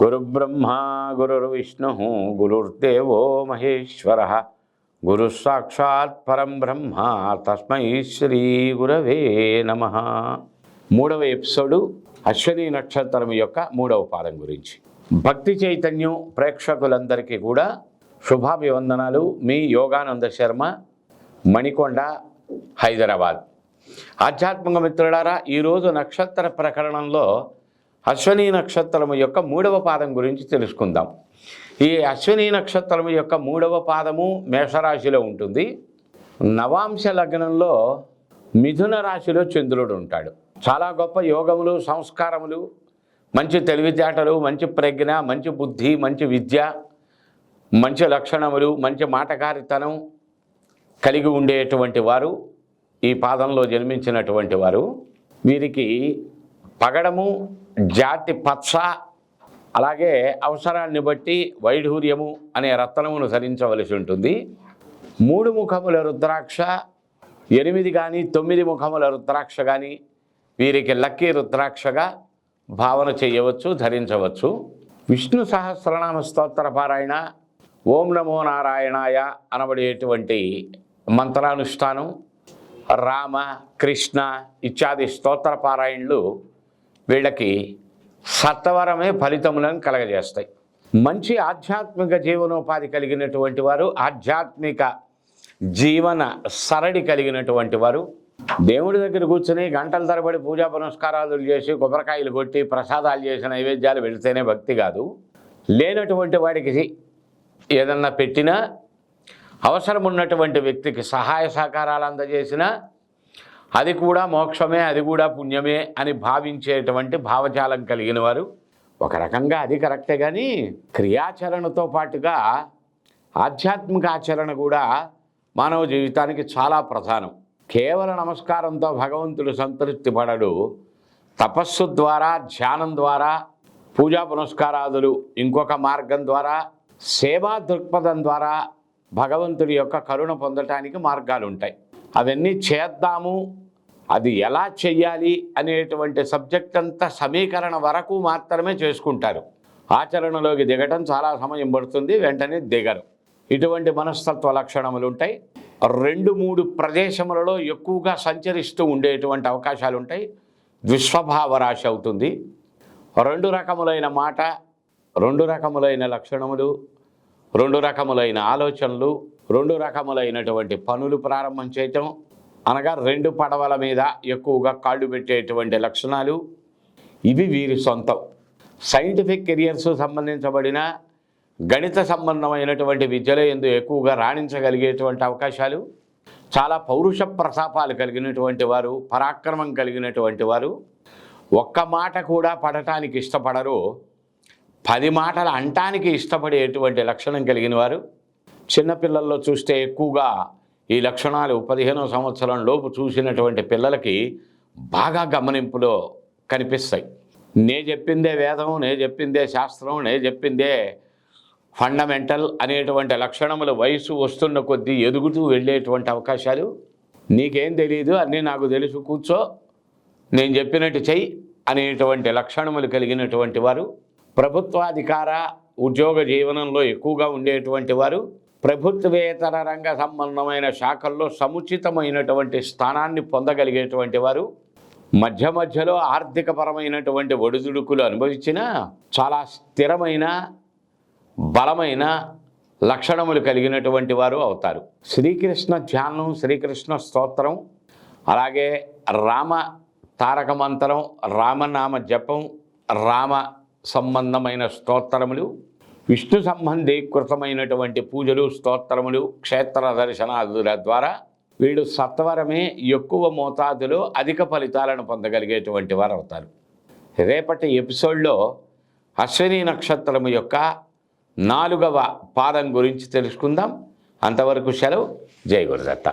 గురుబ్రహ్మ గురుర్విష్ణు గురుర్దేవో మహేశ్వర గురు సాక్షాత్ పరం బ్రహ్మ తస్మై శ్రీ గురవే నమ. మూడవ ఎపిసోడు అశ్వని నక్షత్రం యొక్క మూడవ పాదం గురించి. భక్తి చైతన్యం ప్రేక్షకులందరికీ కూడా శుభాభివందనాలు. మీ యోగానంద శర్మ మణికొండ హైదరాబాద్. ఆధ్యాత్మిక మిత్రులారా ఈరోజు నక్షత్ర ప్రకరణంలో అశ్వనీ నక్షత్రము యొక్క మూడవ పాదం గురించి తెలుసుకుందాం. ఈ అశ్వనీ నక్షత్రం యొక్క మూడవ పాదము మేషరాశిలో ఉంటుంది. నవాంశ లగ్నంలో మిథున రాశిలో చంద్రుడు ఉంటాడు. చాలా గొప్ప యోగములు సంస్కారములు మంచి తెలివితేటలు మంచి ప్రజ్ఞ మంచి బుద్ధి మంచి విద్య మంచి లక్షణములు మంచి మాటకారితనం కలిగి ఉండేటువంటి వారు ఈ పాదంలో జన్మించినటువంటి వారు. వీరికి పగడము జాతి పచ్చ అలాగే అవసరాన్ని బట్టి వైఢూర్యము అనే రత్నమును ధరించవలసి ఉంటుంది. మూడు ముఖముల రుద్రాక్ష ఎనిమిది కానీ తొమ్మిది ముఖముల రుద్రాక్ష కానీ వీరికి లక్కీ రుద్రాక్షగా భావన చేయవచ్చు ధరించవచ్చు. విష్ణు సహస్రనామ స్తోత్ర పారాయణ ఓం నమో నారాయణాయ అనబడేటువంటి మంత్రానుష్ఠానం రామ కృష్ణ ఇత్యాది స్తోత్ర పారాయణలు వీళ్ళకి సత్వరమే ఫలితములను కలగజేస్తాయి. మంచి ఆధ్యాత్మిక జీవనోపాధి కలిగినటువంటి వారు ఆధ్యాత్మిక జీవన సరళి కలిగినటువంటి వారు దేవుడి దగ్గర కూర్చుని గంటల తరబడి పూజా పునస్కారాలు చేసి కొబ్బరికాయలు కొట్టి ప్రసాదాలు చేసి నైవేద్యాలు పెడితేనే భక్తి కాదు. లేనటువంటి వాడికి ఏదన్నా పెట్టినా అవసరం ఉన్నటువంటి వ్యక్తికి సహాయ సహకారాలు అందజేసినా అది కూడా మోక్షమే అది కూడా పుణ్యమే అని భావించేటువంటి భావజాలం కలిగిన వారు ఒక రకంగా అది కరెక్టే కానీ క్రియాచరణతో పాటుగా ఆధ్యాత్మిక ఆచరణ కూడా మానవ జీవితానికి చాలా ప్రధానం. కేవల నమస్కారంతో భగవంతుడు సంతృప్తి పడడు. తపస్సు ద్వారా ధ్యానం ద్వారా పూజా పునస్కారాదులు ఇంకొక మార్గం ద్వారా సేవా దృక్పథం ద్వారా భగవంతుడి యొక్క కరుణ పొందటానికి మార్గాలు ఉంటాయి అవన్నీ చేద్దాము. అది ఎలా చెయ్యాలి అనేటువంటి సబ్జెక్ట్ అంతా సమీకరణ వరకు మాత్రమే చేసుకుంటారు. ఆచరణలోకి దిగటం చాలా సమయం పడుతుంది వెంటనే దిగరు. ఇటువంటి మనస్తత్వ లక్షణములు ఉంటాయి. రెండు మూడు ప్రదేశములలో ఎక్కువగా సంచరిస్తూ ఉండేటువంటి అవకాశాలు ఉంటాయి. దుష్స్వభావ రాశి అవుతుంది. రెండు రకములైన మాట రెండు రకములైన లక్షణములు రెండు రకములైన ఆలోచనలు రెండు రకములైనటువంటి పనులు ప్రారంభం చేయటం అనగా రెండు పడవల మీద ఎక్కువగా కాళ్ళు పెట్టేటువంటి లక్షణాలు. ఇవి వీరి సొంతం. సైంటిఫిక్ కెరియర్స్ సంబంధించబడిన గణిత సంబంధమైనటువంటి విద్యలో ఎందు ఎక్కువగా రాణించగలిగేటువంటి అవకాశాలు. చాలా పౌరుష ప్రతాపాలు కలిగినటువంటి వారు పరాక్రమం కలిగినటువంటి వారు. ఒక్క మాట కూడా పడటానికి ఇష్టపడరు. పది మాటలు అంటానికి ఇష్టపడేటువంటి లక్షణం కలిగిన వారు. చిన్నపిల్లల్లో చూస్తే ఎక్కువగా ఈ లక్షణాలు పదిహేనవ సంవత్సరం లోపు చూసినటువంటి పిల్లలకి బాగా గమనింపులో కనిపిస్తాయి. నే చెప్పిందే వేదం నే చెప్పిందే శాస్త్రం నే చెప్పిందే ఫండమెంటల్ అనేటువంటి లక్షణములు వయసు వస్తున్న కొద్దీ ఎదుగుతూ వెళ్ళేటువంటి అవకాశాలు నీకేం తెలియదు అన్నీ నాకు తెలుసు కూర్చో నేను చెప్పినట్టు చెయ్యి అనేటువంటి లక్షణములు కలిగినటువంటి వారు ప్రభుత్వాధికార ఉద్యోగ జీవనంలో ఎక్కువగా ఉండేటువంటి వారు ప్రభుత్వేతర రంగ సంబంధమైన శాఖల్లో సముచితమైనటువంటి స్థానాన్ని పొందగలిగేటువంటి వారు మధ్య మధ్యలో ఆర్థికపరమైనటువంటి ఒడిదుడుకులు అనుభవించిన చాలా స్థిరమైన బలమైన లక్షణములు కలిగినటువంటి వారు అవుతారు. శ్రీకృష్ణ ధ్యానం శ్రీకృష్ణ స్తోత్రం అలాగే రామ తారక మంత్రం రామనామ జపం రామ సంబంధమైన స్తోత్రములు విష్ణు సంబంధీకృతమైనటువంటి పూజలు స్తోత్రములు క్షేత్ర దర్శనాదుల ద్వారా వీడు సత్వరమే ఎక్కువ మోతాదులో అధిక ఫలితాలను పొందగలిగేటువంటి వారు అవుతారు రేపటి ఎపిసోడ్లో అశ్విని నక్షత్రము యొక్క నాలుగవ పాదం గురించి తెలుసుకుందాం. అంతవరకు సెలవు. జై గురుదత్త.